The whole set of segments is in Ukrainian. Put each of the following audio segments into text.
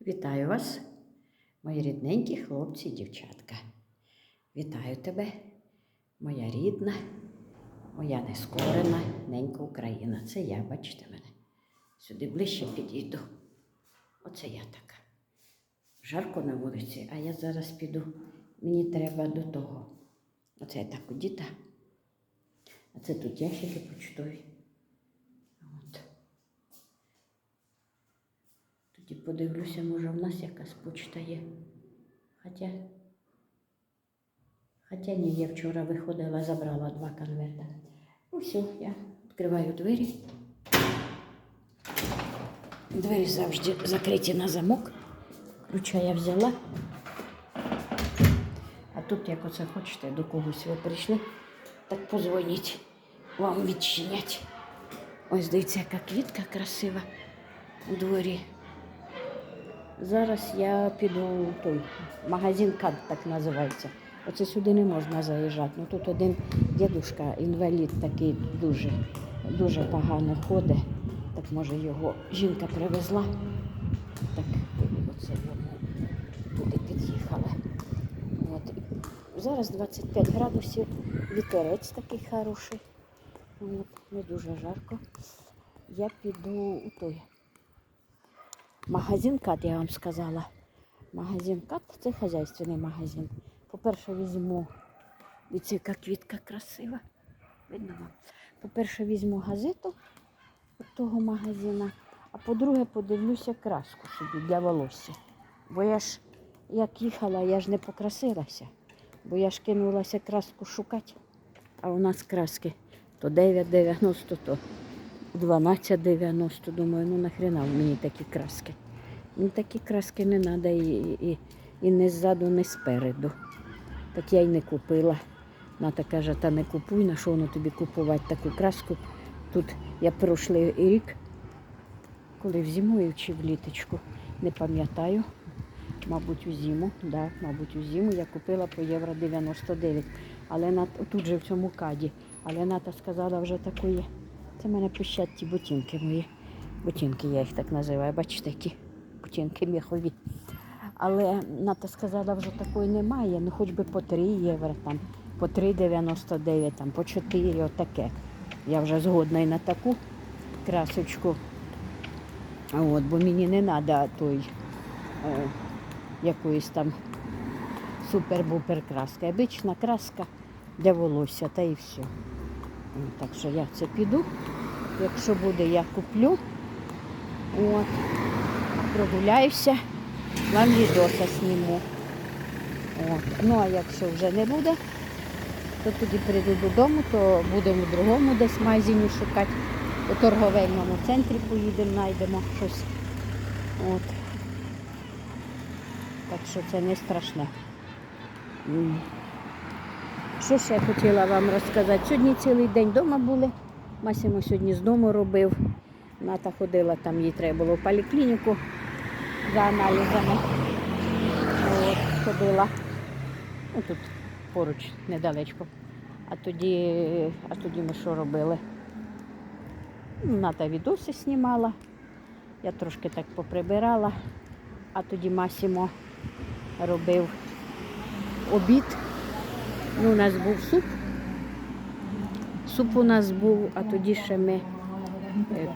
Вітаю вас, мої рідненькі хлопці і дівчатка. Вітаю тебе, моя рідна, моя нескорена ненька Україна. Це я, бачите мене. Сюди ближче підійду. Оце я така. Жарко на вулиці, а я зараз піду. Мені треба до того. Оце я так у діта. А це тут ящики почтові. От. Тоді подивлюся, може в нас якась почта є. Хоча, хоча ні, я вчора виходила, забрала два конверта. Ну все, я відкриваю двері. Двері завжди закриті на замок. Ключа я взяла. А тут, як оце хочете, до когось ви прийшли, так позвоніть, вам відчинять. Ось дивіться, яка квітка красива у дворі. Зараз я піду в той магазин Кад так називається. Оце сюди не можна заїжджати. Ну тут один дідушка, інвалід такий дуже, дуже погано ходить. Так може його жінка привезла. Так оце туди під'їхала. От. Зараз 25 градусів, вітерець такий хороший. От. Не дуже жарко. Я піду у той Магазин Кат, я вам сказала. Магазин Кат це хазяйственний магазин. По-перше, візьму, дивіться, яка квітка красива. Видно вам? По-перше, візьму газету від того магазина, а по-друге, подивлюся краску собі для волосся. Бо я ж, як їхала, я ж не покрасилася, бо я ж кинулася краску шукати, а у нас краски то 9,90, то 12,90. Думаю, ну нахрена мені такі краски. Мені такі краски не треба і, і, і не ззаду, не спереду. Так я й не купила. Ната каже, та не купуй, на що воно тобі купувати таку краску. Тут я прошлий рік, коли в зимою чи в літочку, не пам'ятаю. Мабуть, у зиму, да, мабуть, у зиму я купила по євро 99. Але на, тут же в цьому каді. Але Ната сказала вже такої. Це в мене пищать ті ботинки мої. Ботинки, я їх так називаю. Бачите, які ботинки міхові. Але Ната сказала, вже такої немає. Ну хоч би по 3 євро, там, по 3,99, там, по 4, отаке. Я вже згодна і на таку красочку. От, бо мені не треба той е, якоїсь там супер-бупер краски. Обична краска для волосся, та і все. Так що я це піду. Якщо буде, я куплю. От. Прогуляюся, вам відоса зніму. От. Ну а якщо вже не буде, то тоді прийду додому, то будемо в другому десь магазині шукати. У торговельному центрі поїдемо, знайдемо щось. От. Так що це не страшне. Що ще хотіла вам розказати? Сьогодні цілий день вдома були. Масімо сьогодні з дому робив. Ната ходила, там їй треба було в поліклініку за аналізами. От, ходила. Ну, тут поруч недалечко. А тоді, а тоді ми що робили? Ну, Ната відоси знімала. Я трошки так поприбирала, а тоді Масімо робив обід. Ну, у нас був суп. Суп у нас був, а тоді ще ми е,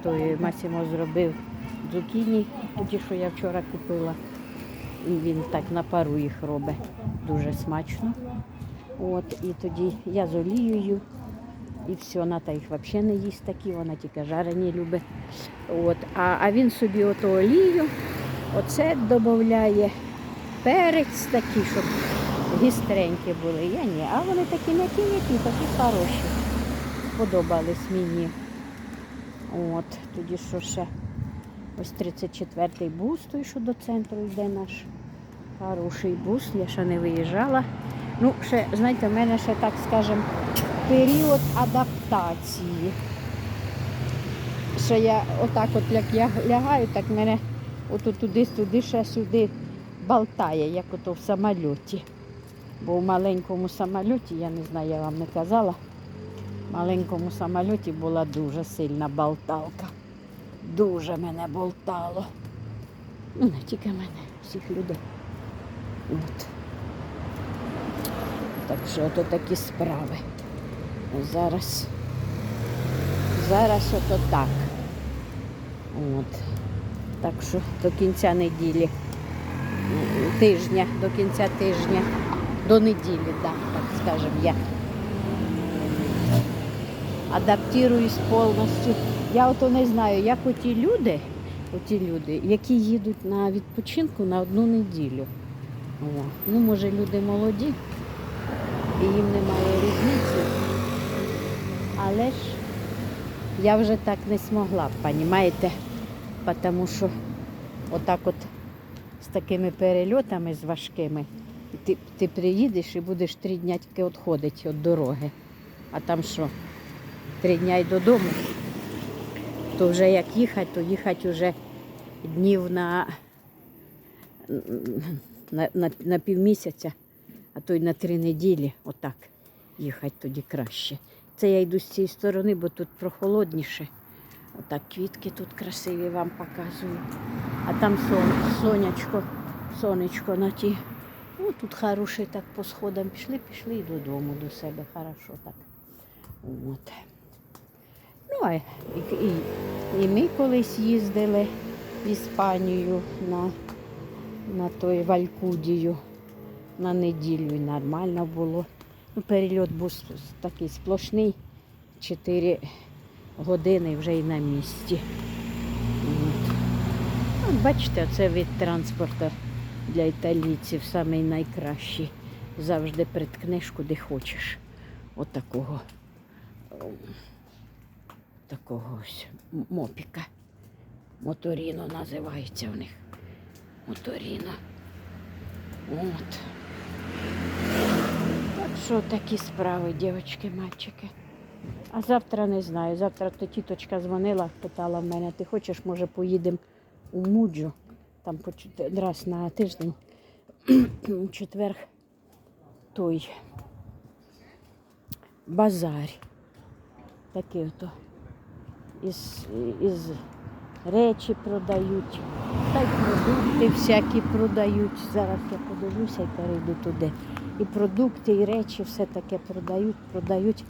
той Масімо зробив цукіні, ті, що я вчора купила. І він так на пару їх робить. Дуже смачно. От, і тоді я з олією. І все, Ната їх взагалі не їсть такі, вона тільки жарені любить. От, а, а він собі ото олію, оце додає перець такий, щоб гістренькі були. Я ні. А вони такі м'які-м'які, такі хороші. Сподобались мені. От, тоді що ще ось 34-й бус, той, що до центру йде наш хороший бус. Я ще не виїжджала. Ну, ще, знаєте, в мене ще, так скажемо, період адаптації. Що я отак от як я лягаю, так мене ото туди-туди, ще сюди болтає, як ото в самольоті. Бо в маленькому самольоті, я не знаю, я вам не казала, в маленькому самольоті була дуже сильна болталка. Дуже мене болтало. Ну, не тільки мене, всіх людей. От. Так що ото такі справи. Зараз. Зараз ото так. От. Так що до кінця неділі, тижня, до кінця тижня, до неділі, да, так скажемо я. Адаптуюсь повністю. Я ото не знаю, як оті люди, оті люди, які їдуть на відпочинку на одну неділю. О, ну, може, люди молоді, і їм немає різниці. Але ж я вже так не змогла, понімаєте? Тому що отак от з такими перельотами з важкими, ти, ти приїдеш і будеш три дня тільки відходити від дороги. А там що, три дня й додому, то вже як їхати, то їхати вже днів на, на, на, на півмісяця, а то й на три неділі, отак їхати тоді краще. Це я йду з цієї сторони, бо тут прохолодніше. Отак квітки тут красиві вам показую. А там сон, сонечко, сонечко на ті. Ну, тут хороший так по сходам пішли, пішли і додому до себе. Хорошо так. От. Ну, а і, і, і ми колись їздили в Іспанію на, на той Валькудію на неділю і нормально було. Ну, перельот був такий сплошний, 4 години вже і на місці. От. От бачите, це від транспорту для італійців самий найкращий. Завжди приткнеш куди хочеш. От такого. Такого ось мопіка. Моторіно називається в них. Моторіно. От. Так що такі справи, дівчатки, мальчики. А завтра не знаю. Завтра то тіточка дзвонила, питала в мене, ти хочеш, може, поїдемо у Муджу, там раз на тиждень, четвер той базар. Такий ото. Із, із речі продають, та й продукти всякі продають. Зараз я подивлюся і перейду туди. І продукти, і речі, все таке продають, продають.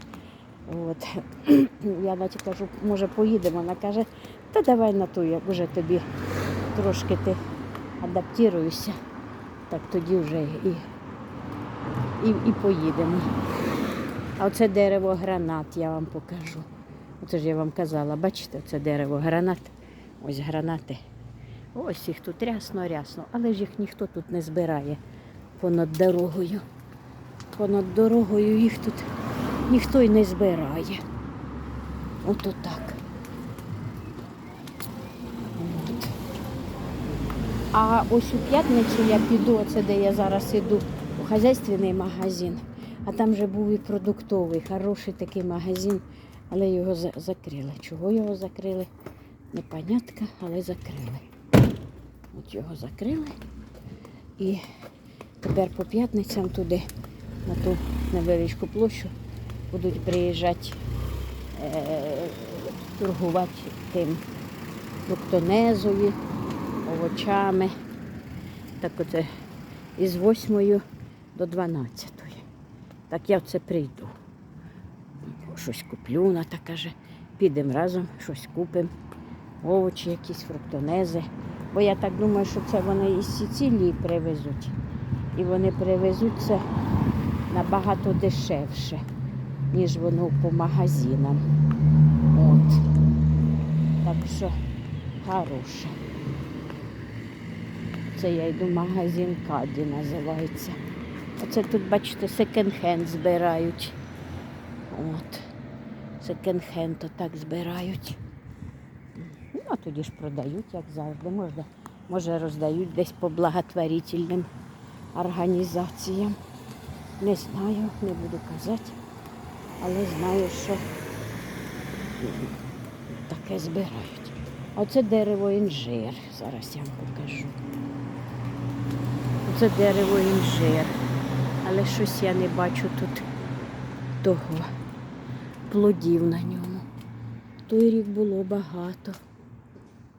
От. Я Наті кажу, може поїдемо. Вона каже, та давай на ту, як вже тобі трошки ти адаптуєшся, так тоді вже і, і, і поїдемо. А оце дерево гранат я вам покажу. Оце ж я вам казала, бачите, це дерево гранат. Ось гранати. Ось їх тут рясно-рясно, але ж їх ніхто тут не збирає понад дорогою. Понад дорогою їх тут ніхто й не збирає. Ото так. От. А ось у п'ятницю я піду, оце де я зараз іду, у хазяйственний магазин. А там же був і продуктовий, хороший такий магазин, але його за- закрили. Чого його закрили? Непонятка, але закрили. От його закрили. І тепер по п'ятницям туди, на ту невеличку площу, будуть приїжджати е, торгувати тим фруктонезові, овочами. Так оце із 8 до 12. Так я в це прийду. Щось куплю, вона так каже. Підемо разом, щось купимо. Овочі, якісь фруктонези. Бо я так думаю, що це вони із Сицилії привезуть. І вони привезуть це набагато дешевше, ніж воно по магазинам. От. Так що хороше. Це я йду в магазин Каді називається. Оце тут, бачите, секонд-хенд збирають. От. Секонд-хенд отак збирають. Ну, а тоді ж продають, як завжди. Можна, може роздають десь по благотворительним організаціям. Не знаю, не буду казати, але знаю, що таке збирають. Оце дерево інжир. Зараз я вам покажу. Оце дерево інжир. Але щось я не бачу тут того плодів на ньому. Той рік було багато.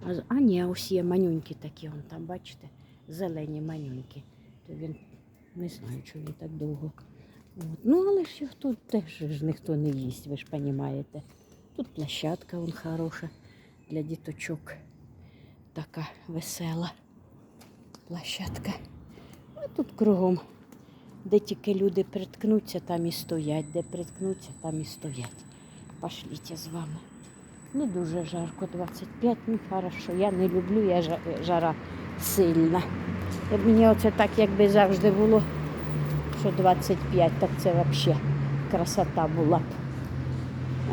А, а ні, ось є манюньки такі, он там, бачите, зелені манюньки. То він не знаю, чого він так довго. От. Ну, але ж тут теж ж ніхто не їсть, ви ж розумієте. Тут площадка вон хороша для діточок. Така весела площадка. А тут кругом, де тільки люди приткнуться, там і стоять, де приткнуться, там і стоять. Пошліть з вами. Не дуже жарко, 25, ну хорошо. Я не люблю, я жара сильна. Я б Мені оце так, якби завжди було, що 25, так це взагалі красота була б.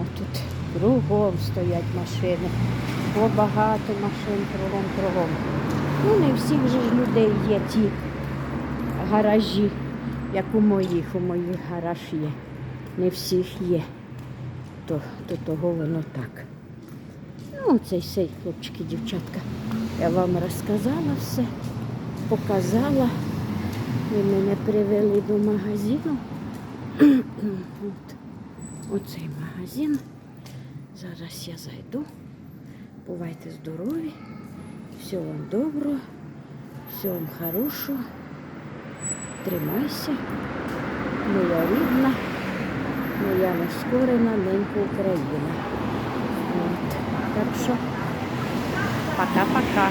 А тут кругом стоять машини. Бо багато машин кругом кругом. Ну, не всіх же ж людей є ті гаражі, як у моїх, у моїх гараж є. Не всіх є. То, то того воно так. Ну, цей сей, хлопчики, дівчатка. Я вам розказала все, показала. Ви мене привели до магазину. От, оцей магазин. Зараз я зайду. Бувайте здорові. Всього вам доброго, всього вам хорошого. Тримайся, моя рідна, моя нескорена ненька Україна. От. Так що пока-пока.